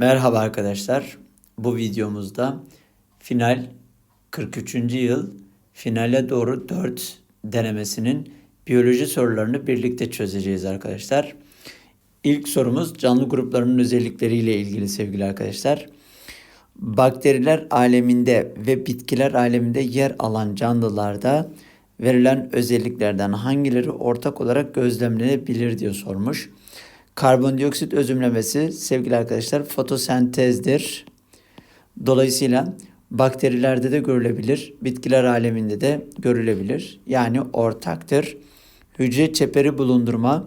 Merhaba arkadaşlar. Bu videomuzda final 43. yıl finale doğru 4 denemesinin biyoloji sorularını birlikte çözeceğiz arkadaşlar. İlk sorumuz canlı gruplarının özellikleriyle ilgili sevgili arkadaşlar. Bakteriler aleminde ve bitkiler aleminde yer alan canlılarda verilen özelliklerden hangileri ortak olarak gözlemlenebilir diye sormuş. Karbondioksit özümlemesi sevgili arkadaşlar fotosentezdir. Dolayısıyla bakterilerde de görülebilir, bitkiler aleminde de görülebilir. Yani ortaktır. Hücre çeperi bulundurma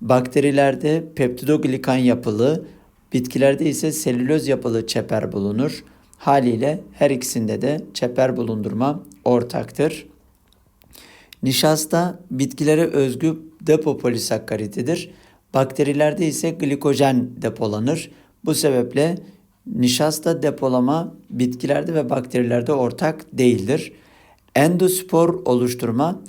bakterilerde peptidoglikan yapılı, bitkilerde ise selüloz yapılı çeper bulunur. Haliyle her ikisinde de çeper bulundurma ortaktır. Nişasta bitkilere özgü depo polisakkaritidir. Bakterilerde ise glikojen depolanır. Bu sebeple nişasta depolama bitkilerde ve bakterilerde ortak değildir. Endospor oluşturma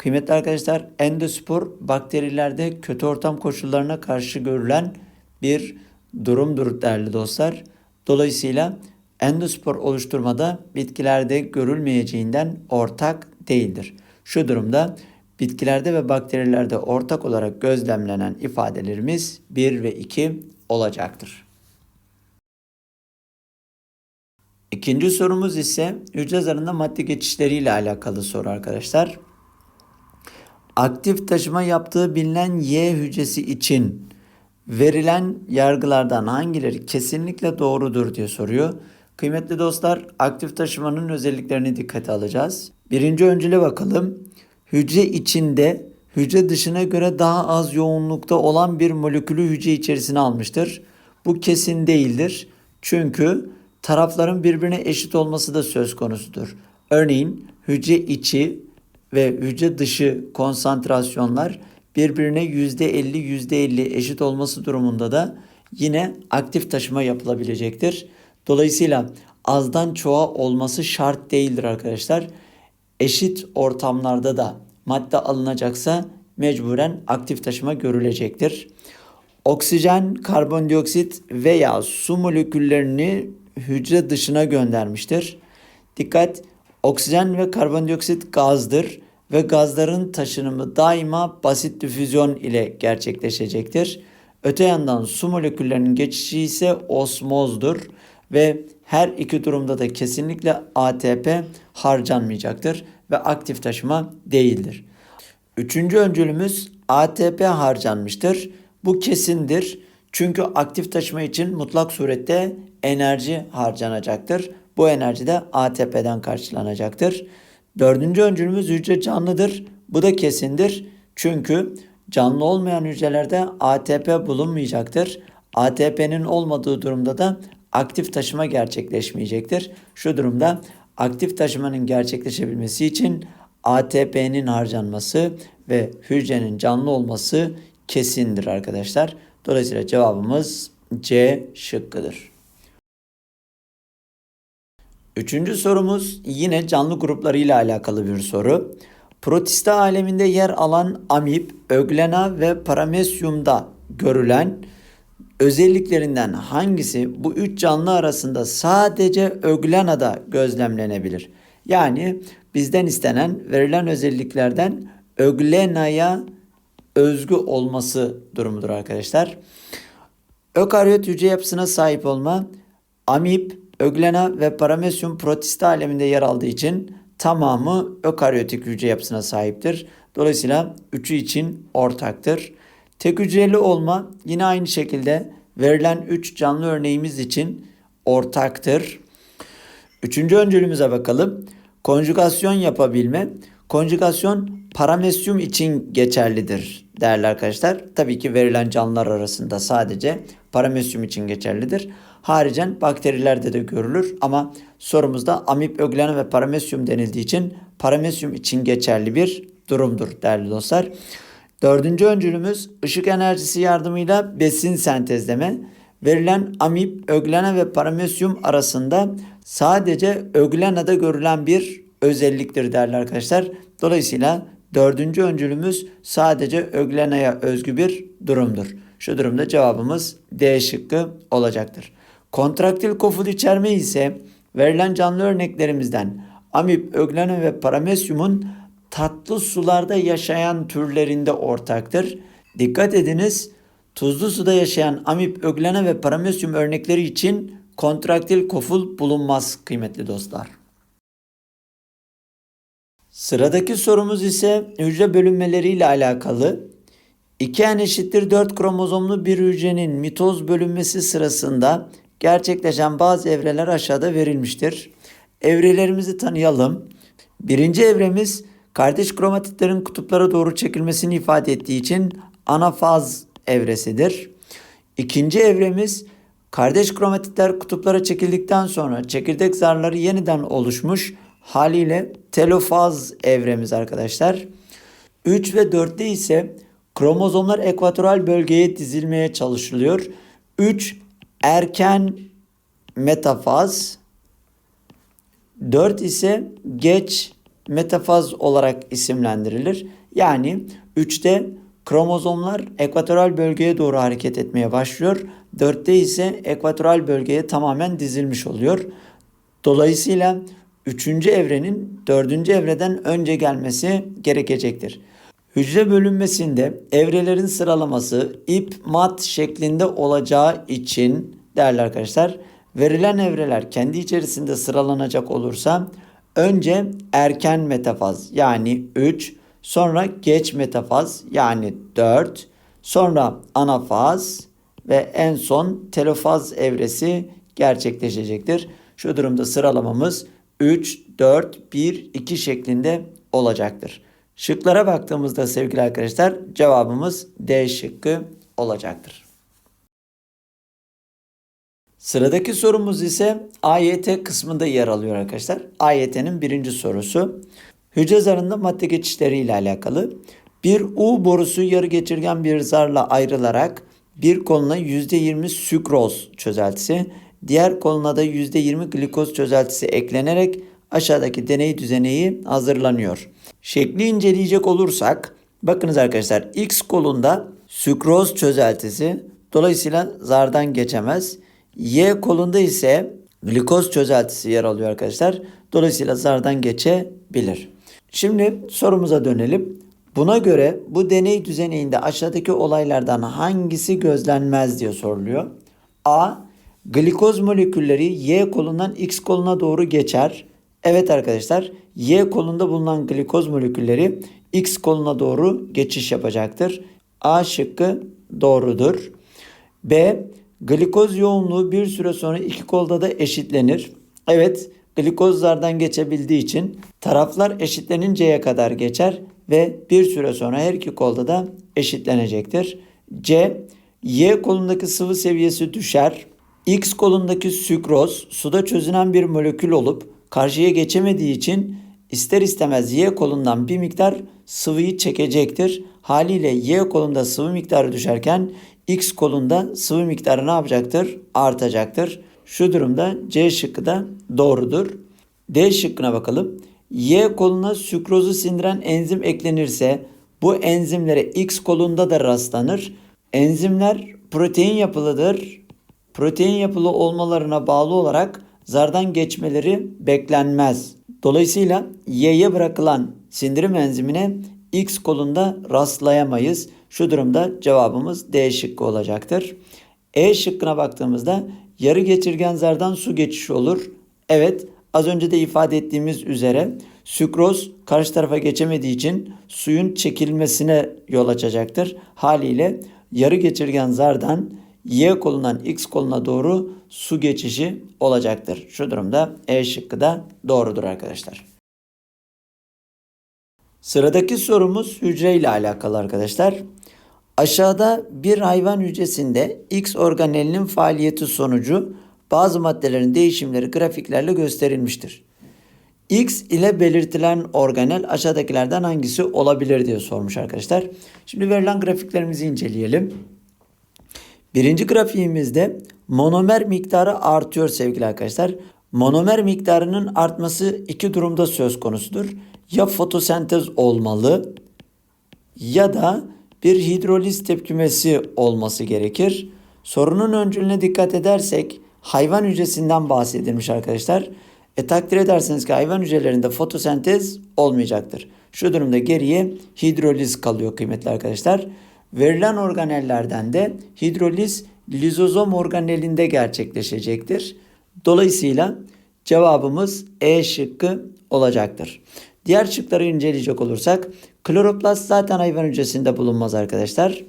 Kıymetli arkadaşlar endospor bakterilerde kötü ortam koşullarına karşı görülen bir durumdur değerli dostlar. Dolayısıyla endospor oluşturmada bitkilerde görülmeyeceğinden ortak değildir. Şu durumda bitkilerde ve bakterilerde ortak olarak gözlemlenen ifadelerimiz 1 ve 2 olacaktır. İkinci sorumuz ise hücre zarında madde geçişleriyle alakalı soru arkadaşlar. Aktif taşıma yaptığı bilinen Y hücresi için verilen yargılardan hangileri kesinlikle doğrudur diye soruyor. Kıymetli dostlar aktif taşımanın özelliklerini dikkate alacağız. Birinci öncüle bakalım. Hücre içinde hücre dışına göre daha az yoğunlukta olan bir molekülü hücre içerisine almıştır. Bu kesin değildir. Çünkü tarafların birbirine eşit olması da söz konusudur. Örneğin hücre içi ve hücre dışı konsantrasyonlar birbirine %50 %50 eşit olması durumunda da yine aktif taşıma yapılabilecektir. Dolayısıyla azdan çoğa olması şart değildir arkadaşlar. Eşit ortamlarda da madde alınacaksa mecburen aktif taşıma görülecektir. Oksijen, karbondioksit veya su moleküllerini hücre dışına göndermiştir. Dikkat! Oksijen ve karbondioksit gazdır ve gazların taşınımı daima basit difüzyon ile gerçekleşecektir. Öte yandan su moleküllerinin geçişi ise osmozdur ve her iki durumda da kesinlikle ATP harcanmayacaktır ve aktif taşıma değildir. Üçüncü öncülümüz ATP harcanmıştır. Bu kesindir. Çünkü aktif taşıma için mutlak surette enerji harcanacaktır. Bu enerji de ATP'den karşılanacaktır. Dördüncü öncülümüz hücre canlıdır. Bu da kesindir. Çünkü canlı olmayan hücrelerde ATP bulunmayacaktır. ATP'nin olmadığı durumda da aktif taşıma gerçekleşmeyecektir. Şu durumda aktif taşımanın gerçekleşebilmesi için ATP'nin harcanması ve hücrenin canlı olması kesindir arkadaşlar. Dolayısıyla cevabımız C şıkkıdır. Üçüncü sorumuz yine canlı gruplarıyla alakalı bir soru. Protista aleminde yer alan amip, öglena ve paramesyumda görülen özelliklerinden hangisi bu üç canlı arasında sadece öglenada gözlemlenebilir? Yani bizden istenen verilen özelliklerden öglenaya özgü olması durumudur arkadaşlar. Ökaryot hücre yapısına sahip olma, amip, öglena ve paramesyum protista aleminde yer aldığı için tamamı ökaryotik hücre yapısına sahiptir. Dolayısıyla üçü için ortaktır. Tek hücreli olma yine aynı şekilde verilen 3 canlı örneğimiz için ortaktır. Üçüncü öncülümüze bakalım. Konjugasyon yapabilme. Konjugasyon paramesyum için geçerlidir değerli arkadaşlar. Tabii ki verilen canlılar arasında sadece paramesyum için geçerlidir. Haricen bakterilerde de görülür ama sorumuzda amip, öglena ve paramesyum denildiği için paramesyum için geçerli bir durumdur değerli dostlar. Dördüncü öncülümüz ışık enerjisi yardımıyla besin sentezleme. Verilen amip, öglena ve paramesyum arasında sadece öglenada görülen bir özelliktir değerli arkadaşlar. Dolayısıyla dördüncü öncülümüz sadece öglenaya özgü bir durumdur. Şu durumda cevabımız D şıkkı olacaktır. Kontraktil koful içerme ise verilen canlı örneklerimizden amip, öglena ve paramesyumun tatlı sularda yaşayan türlerinde ortaktır. Dikkat ediniz, tuzlu suda yaşayan amip, öglena ve paramesyum örnekleri için kontraktil koful bulunmaz kıymetli dostlar. Sıradaki sorumuz ise hücre bölünmeleriyle alakalı. 2n eşittir 4 kromozomlu bir hücrenin mitoz bölünmesi sırasında gerçekleşen bazı evreler aşağıda verilmiştir. Evrelerimizi tanıyalım. Birinci evremiz kardeş kromatitlerin kutuplara doğru çekilmesini ifade ettiği için anafaz evresidir. İkinci evremiz kardeş kromatitler kutuplara çekildikten sonra çekirdek zarları yeniden oluşmuş haliyle telofaz evremiz arkadaşlar. 3 ve 4'te ise kromozomlar ekvatoral bölgeye dizilmeye çalışılıyor. 3 erken metafaz, 4 ise geç metafaz olarak isimlendirilir. Yani 3'te kromozomlar ekvatoral bölgeye doğru hareket etmeye başlıyor. 4'te ise ekvatoral bölgeye tamamen dizilmiş oluyor. Dolayısıyla 3. evrenin 4. evreden önce gelmesi gerekecektir. Hücre bölünmesinde evrelerin sıralaması ip mat şeklinde olacağı için değerli arkadaşlar verilen evreler kendi içerisinde sıralanacak olursa önce erken metafaz yani 3 sonra geç metafaz yani 4 sonra anafaz ve en son telofaz evresi gerçekleşecektir. Şu durumda sıralamamız 3, 4, 1, 2 şeklinde olacaktır. Şıklara baktığımızda sevgili arkadaşlar cevabımız D şıkkı olacaktır. Sıradaki sorumuz ise AYT kısmında yer alıyor arkadaşlar. AYT'nin birinci sorusu. Hücre zarında madde geçişleri ile alakalı. Bir U borusu yarı geçirgen bir zarla ayrılarak bir koluna %20 sükroz çözeltisi, diğer koluna da %20 glikoz çözeltisi eklenerek aşağıdaki deney düzeneği hazırlanıyor. Şekli inceleyecek olursak bakınız arkadaşlar X kolunda sükroz çözeltisi dolayısıyla zardan geçemez. Y kolunda ise glikoz çözeltisi yer alıyor arkadaşlar. Dolayısıyla zardan geçebilir. Şimdi sorumuza dönelim. Buna göre bu deney düzeneğinde aşağıdaki olaylardan hangisi gözlenmez diye soruluyor. A. Glikoz molekülleri Y kolundan X koluna doğru geçer. Evet arkadaşlar Y kolunda bulunan glikoz molekülleri X koluna doğru geçiş yapacaktır. A şıkkı doğrudur. B. Glikoz yoğunluğu bir süre sonra iki kolda da eşitlenir. Evet glikozlardan geçebildiği için taraflar eşitleninceye kadar geçer ve bir süre sonra her iki kolda da eşitlenecektir. C. Y kolundaki sıvı seviyesi düşer. X kolundaki sükroz suda çözünen bir molekül olup karşıya geçemediği için ister istemez Y kolundan bir miktar sıvıyı çekecektir. Haliyle Y kolunda sıvı miktarı düşerken X kolunda sıvı miktarı ne yapacaktır? Artacaktır. Şu durumda C şıkkı da doğrudur. D şıkkına bakalım. Y koluna sükrozu sindiren enzim eklenirse bu enzimlere X kolunda da rastlanır. Enzimler protein yapılıdır. Protein yapılı olmalarına bağlı olarak zardan geçmeleri beklenmez. Dolayısıyla Y'ye bırakılan sindirim enzimine X kolunda rastlayamayız. Şu durumda cevabımız D şıkkı olacaktır. E şıkkına baktığımızda yarı geçirgen zardan su geçişi olur. Evet az önce de ifade ettiğimiz üzere sükroz karşı tarafa geçemediği için suyun çekilmesine yol açacaktır. Haliyle yarı geçirgen zardan Y kolundan X koluna doğru su geçişi olacaktır. Şu durumda E şıkkı da doğrudur arkadaşlar. Sıradaki sorumuz hücre ile alakalı arkadaşlar. Aşağıda bir hayvan hücresinde X organelinin faaliyeti sonucu bazı maddelerin değişimleri grafiklerle gösterilmiştir. X ile belirtilen organel aşağıdakilerden hangisi olabilir diye sormuş arkadaşlar. Şimdi verilen grafiklerimizi inceleyelim. Birinci grafiğimizde monomer miktarı artıyor sevgili arkadaşlar. Monomer miktarının artması iki durumda söz konusudur. Ya fotosentez olmalı ya da bir hidroliz tepkimesi olması gerekir. Sorunun öncülüğüne dikkat edersek hayvan hücresinden bahsedilmiş arkadaşlar. E takdir edersiniz ki hayvan hücrelerinde fotosentez olmayacaktır. Şu durumda geriye hidroliz kalıyor kıymetli arkadaşlar. Verilen organellerden de hidroliz lizozom organelinde gerçekleşecektir. Dolayısıyla cevabımız E şıkkı olacaktır. Diğer şıkları inceleyecek olursak kloroplast zaten hayvan hücresinde bulunmaz arkadaşlar.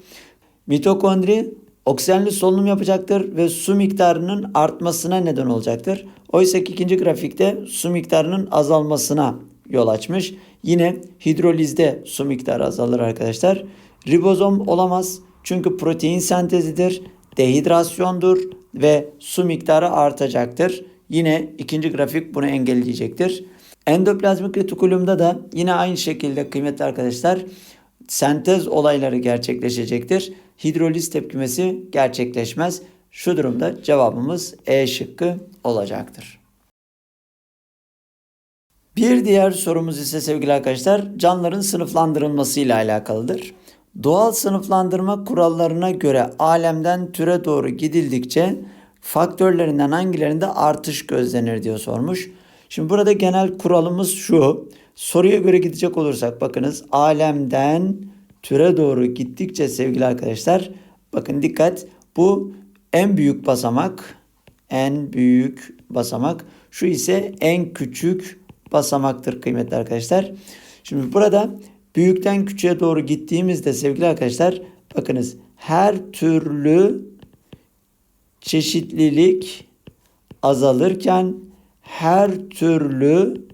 Mitokondri oksijenli solunum yapacaktır ve su miktarının artmasına neden olacaktır. Oysa ki ikinci grafikte su miktarının azalmasına yol açmış. Yine hidrolizde su miktarı azalır arkadaşlar. Ribozom olamaz çünkü protein sentezidir, dehidrasyondur ve su miktarı artacaktır. Yine ikinci grafik bunu engelleyecektir. Endoplazmik retikulumda da yine aynı şekilde kıymetli arkadaşlar sentez olayları gerçekleşecektir. Hidroliz tepkimesi gerçekleşmez. Şu durumda cevabımız E şıkkı olacaktır. Bir diğer sorumuz ise sevgili arkadaşlar canlıların sınıflandırılması ile alakalıdır. Doğal sınıflandırma kurallarına göre alemden türe doğru gidildikçe faktörlerinden hangilerinde artış gözlenir diye sormuş. Şimdi burada genel kuralımız şu. Soruya göre gidecek olursak bakınız alemden türe doğru gittikçe sevgili arkadaşlar bakın dikkat bu en büyük basamak en büyük basamak şu ise en küçük basamaktır kıymetli arkadaşlar. Şimdi burada büyükten küçüğe doğru gittiğimizde sevgili arkadaşlar bakınız her türlü çeşitlilik azalırken her türlü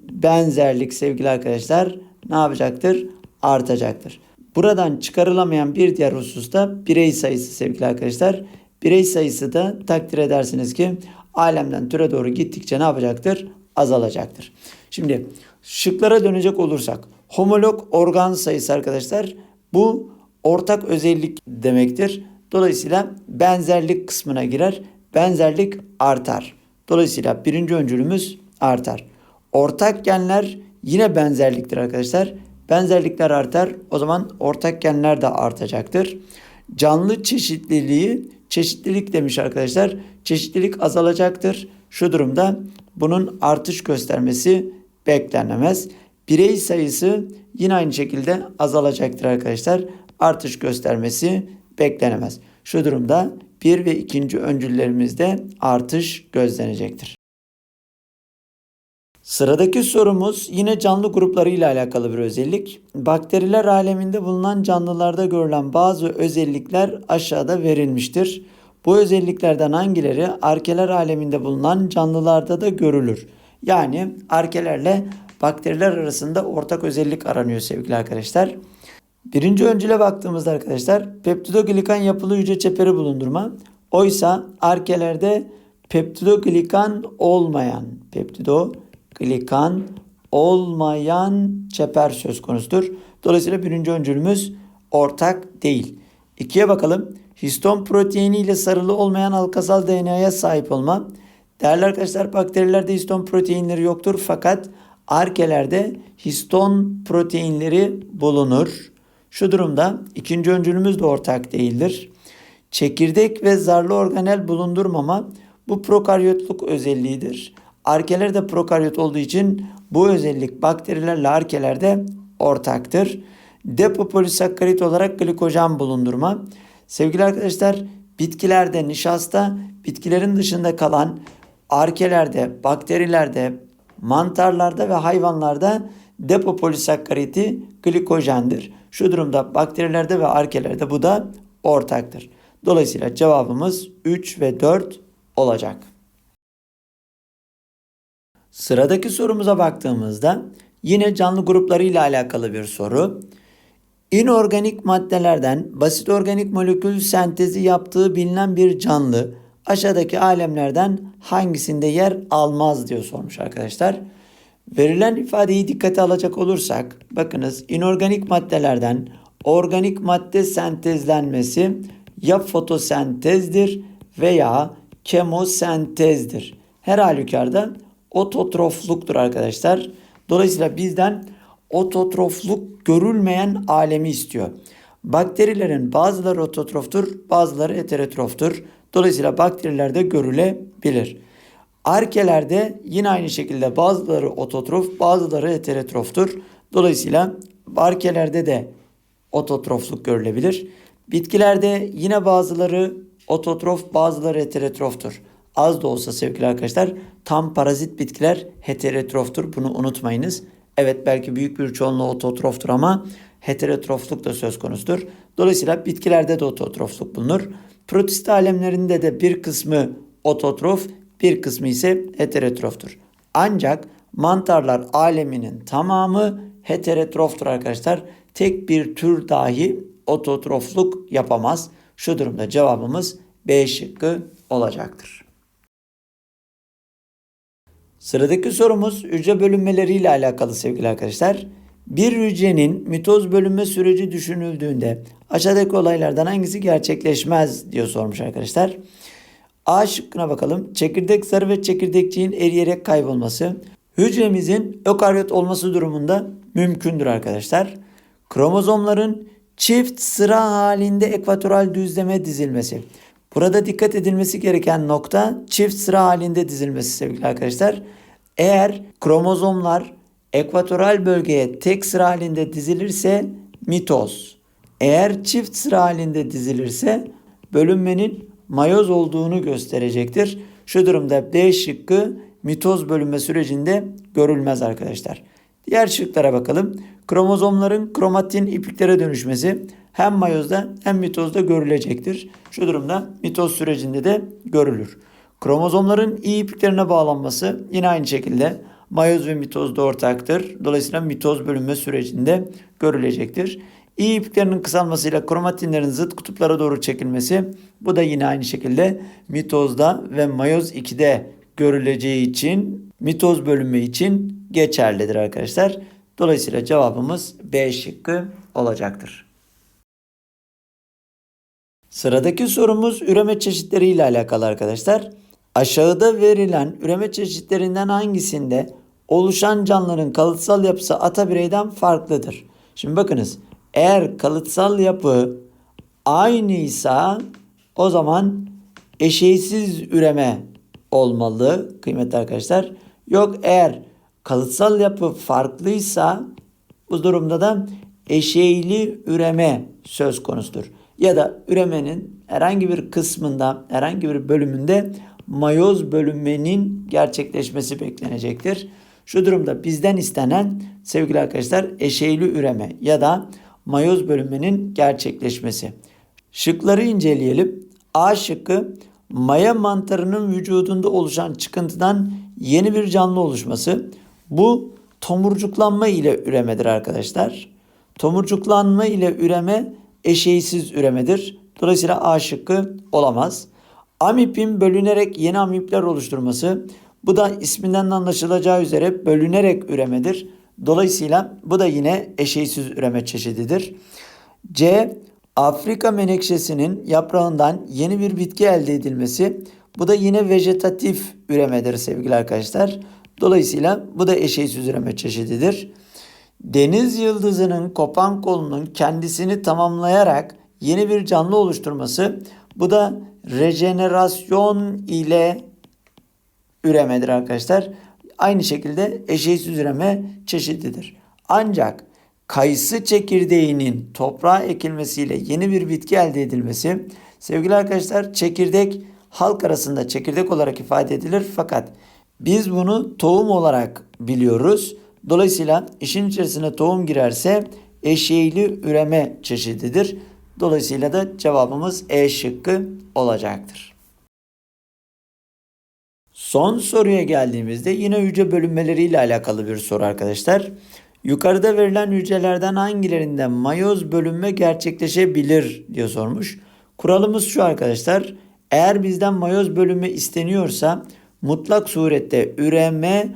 benzerlik sevgili arkadaşlar ne yapacaktır? Artacaktır. Buradan çıkarılamayan bir diğer husus da birey sayısı sevgili arkadaşlar. Birey sayısı da takdir edersiniz ki alemden türe doğru gittikçe ne yapacaktır? Azalacaktır. Şimdi şıklara dönecek olursak homolog organ sayısı arkadaşlar bu ortak özellik demektir. Dolayısıyla benzerlik kısmına girer. Benzerlik artar. Dolayısıyla birinci öncülümüz artar. Ortak genler yine benzerliktir arkadaşlar. Benzerlikler artar. O zaman ortak genler de artacaktır. Canlı çeşitliliği çeşitlilik demiş arkadaşlar. Çeşitlilik azalacaktır. Şu durumda bunun artış göstermesi beklenemez. Birey sayısı yine aynı şekilde azalacaktır arkadaşlar. Artış göstermesi beklenemez. Şu durumda bir ve ikinci öncüllerimizde artış gözlenecektir. Sıradaki sorumuz yine canlı grupları ile alakalı bir özellik. Bakteriler aleminde bulunan canlılarda görülen bazı özellikler aşağıda verilmiştir. Bu özelliklerden hangileri arkeler aleminde bulunan canlılarda da görülür? Yani arkelerle bakteriler arasında ortak özellik aranıyor sevgili arkadaşlar. Birinci öncüle baktığımızda arkadaşlar peptidoglikan yapılı hücre çeperi bulundurma. Oysa arkelerde peptidoglikan olmayan, peptidoglikan olmayan çeper söz konusudur. Dolayısıyla birinci öncülümüz ortak değil. İkiye bakalım. Histon proteini ile sarılı olmayan halkasal DNA'ya sahip olma. Değerli arkadaşlar bakterilerde histon proteinleri yoktur fakat arkelerde histon proteinleri bulunur. Şu durumda ikinci öncülümüz de ortak değildir. Çekirdek ve zarlı organel bulundurmama bu prokaryotluk özelliğidir. Arkeler de prokaryot olduğu için bu özellik bakterilerle arkelerde ortaktır. Depopolisakkarit olarak glikojen bulundurma. Sevgili arkadaşlar bitkilerde nişasta bitkilerin dışında kalan arkelerde, bakterilerde, mantarlarda ve hayvanlarda depopolisakkariti glikojendir. Şu durumda bakterilerde ve arkelerde bu da ortaktır. Dolayısıyla cevabımız 3 ve 4 olacak. Sıradaki sorumuza baktığımızda yine canlı grupları ile alakalı bir soru. İnorganik maddelerden basit organik molekül sentezi yaptığı bilinen bir canlı aşağıdaki alemlerden hangisinde yer almaz diyor sormuş arkadaşlar. Verilen ifadeyi dikkate alacak olursak bakınız inorganik maddelerden organik madde sentezlenmesi ya fotosentezdir veya kemosentezdir. Her halükarda ototrofluktur arkadaşlar. Dolayısıyla bizden ototrofluk görülmeyen alemi istiyor. Bakterilerin bazıları ototroftur, bazıları heterotroftur. Dolayısıyla bakterilerde görülebilir. Arkelerde yine aynı şekilde bazıları ototrof, bazıları heterotroftur. Dolayısıyla arkelerde de ototrofluk görülebilir. Bitkilerde yine bazıları ototrof, bazıları heterotroftur. Az da olsa sevgili arkadaşlar tam parazit bitkiler heterotroftur. Bunu unutmayınız. Evet belki büyük bir çoğunluğu ototroftur ama heterotrofluk da söz konusudur. Dolayısıyla bitkilerde de ototrofluk bulunur. Protist alemlerinde de bir kısmı ototrof, bir kısmı ise heterotroftur. Ancak mantarlar aleminin tamamı heterotroftur arkadaşlar. Tek bir tür dahi ototrofluk yapamaz. Şu durumda cevabımız B şıkkı olacaktır. Sıradaki sorumuz hücre bölünmeleri ile alakalı sevgili arkadaşlar. Bir hücrenin mitoz bölünme süreci düşünüldüğünde aşağıdaki olaylardan hangisi gerçekleşmez diyor sormuş arkadaşlar. A şıkkına bakalım. Çekirdek zarı ve çekirdekçiğin eriyerek kaybolması hücremizin ökaryot olması durumunda mümkündür arkadaşlar. Kromozomların çift sıra halinde ekvatoral düzleme dizilmesi. Burada dikkat edilmesi gereken nokta çift sıra halinde dizilmesi sevgili arkadaşlar. Eğer kromozomlar ekvatoral bölgeye tek sıra halinde dizilirse mitoz. Eğer çift sıra halinde dizilirse bölünmenin mayoz olduğunu gösterecektir. Şu durumda B şıkkı mitoz bölünme sürecinde görülmez arkadaşlar. Diğer şıklara bakalım. Kromozomların kromatin ipliklere dönüşmesi hem mayozda hem mitozda görülecektir. Şu durumda mitoz sürecinde de görülür. Kromozomların iyi ipliklerine bağlanması yine aynı şekilde mayoz ve mitozda ortaktır. Dolayısıyla mitoz bölünme sürecinde görülecektir. İyi ipliklerinin kısalmasıyla kromatinlerin zıt kutuplara doğru çekilmesi bu da yine aynı şekilde mitozda ve mayoz 2'de görüleceği için mitoz bölünme için geçerlidir arkadaşlar. Dolayısıyla cevabımız B şıkkı olacaktır. Sıradaki sorumuz üreme çeşitleri ile alakalı arkadaşlar. Aşağıda verilen üreme çeşitlerinden hangisinde oluşan canlıların kalıtsal yapısı ata bireyden farklıdır? Şimdi bakınız eğer kalıtsal yapı aynıysa o zaman eşeysiz üreme olmalı kıymetli arkadaşlar. Yok eğer kalıtsal yapı farklıysa bu durumda da eşeyli üreme söz konusudur. Ya da üremenin herhangi bir kısmında, herhangi bir bölümünde mayoz bölünmenin gerçekleşmesi beklenecektir. Şu durumda bizden istenen sevgili arkadaşlar eşeyli üreme ya da mayoz bölünmenin gerçekleşmesi. Şıkları inceleyelim. A şıkkı maya mantarının vücudunda oluşan çıkıntıdan yeni bir canlı oluşması. Bu tomurcuklanma ile üremedir arkadaşlar. Tomurcuklanma ile üreme eşeğsiz üremedir. Dolayısıyla A şıkkı olamaz. Amipin bölünerek yeni amipler oluşturması. Bu da isminden anlaşılacağı üzere bölünerek üremedir. Dolayısıyla bu da yine eşeğsiz üreme çeşididir. C. Afrika menekşesinin yaprağından yeni bir bitki elde edilmesi. Bu da yine vejetatif üremedir sevgili arkadaşlar. Dolayısıyla bu da eşeğsiz üreme çeşididir. Deniz yıldızının kopan kolunun kendisini tamamlayarak yeni bir canlı oluşturması. Bu da rejenerasyon ile üremedir arkadaşlar. Aynı şekilde eşeğsiz üreme çeşididir. Ancak kayısı çekirdeğinin toprağa ekilmesiyle yeni bir bitki elde edilmesi sevgili arkadaşlar çekirdek halk arasında çekirdek olarak ifade edilir fakat biz bunu tohum olarak biliyoruz. Dolayısıyla işin içerisine tohum girerse eşeğli üreme çeşididir. Dolayısıyla da cevabımız E şıkkı olacaktır. Son soruya geldiğimizde yine hücre bölünmeleri ile alakalı bir soru arkadaşlar. Yukarıda verilen hücrelerden hangilerinde mayoz bölünme gerçekleşebilir diye sormuş. Kuralımız şu arkadaşlar. Eğer bizden mayoz bölünme isteniyorsa mutlak surette üreme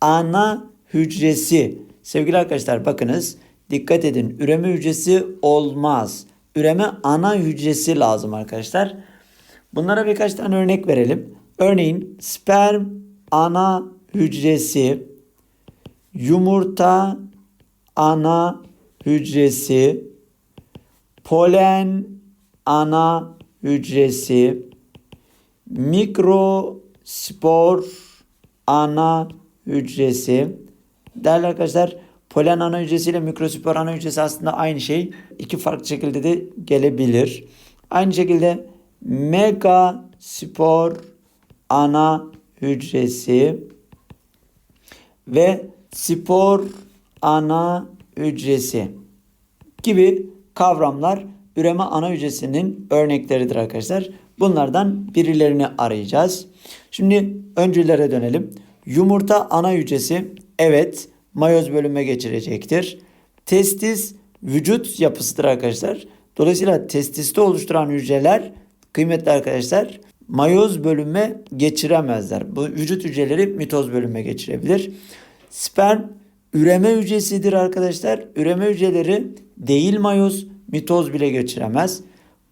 ana hücresi. Sevgili arkadaşlar bakınız dikkat edin üreme hücresi olmaz. Üreme ana hücresi lazım arkadaşlar. Bunlara birkaç tane örnek verelim. Örneğin sperm ana hücresi, yumurta ana hücresi, polen ana hücresi, mikrospor ana hücresi. Değerli arkadaşlar polen ana hücresi ile mikrospor ana hücresi aslında aynı şey. İki farklı şekilde de gelebilir. Aynı şekilde megaspor ana hücresi ve spor ana hücresi gibi kavramlar üreme ana hücresinin örnekleridir arkadaşlar. Bunlardan birilerini arayacağız. Şimdi öncülere dönelim. Yumurta ana hücresi evet mayoz bölünme geçirecektir. Testis vücut yapısıdır arkadaşlar. Dolayısıyla testiste oluşturan hücreler kıymetli arkadaşlar mayoz bölünme geçiremezler. Bu vücut hücreleri mitoz bölünme geçirebilir. Sperm üreme hücresidir arkadaşlar. Üreme hücreleri değil mayoz, mitoz bile geçiremez.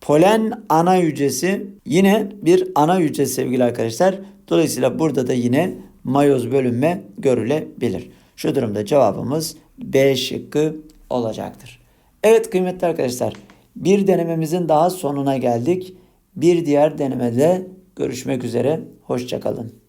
Polen ana hücresi yine bir ana hücre sevgili arkadaşlar. Dolayısıyla burada da yine mayoz bölünme görülebilir. Şu durumda cevabımız B şıkkı olacaktır. Evet kıymetli arkadaşlar bir denememizin daha sonuna geldik. Bir diğer denemede görüşmek üzere. Hoşçakalın.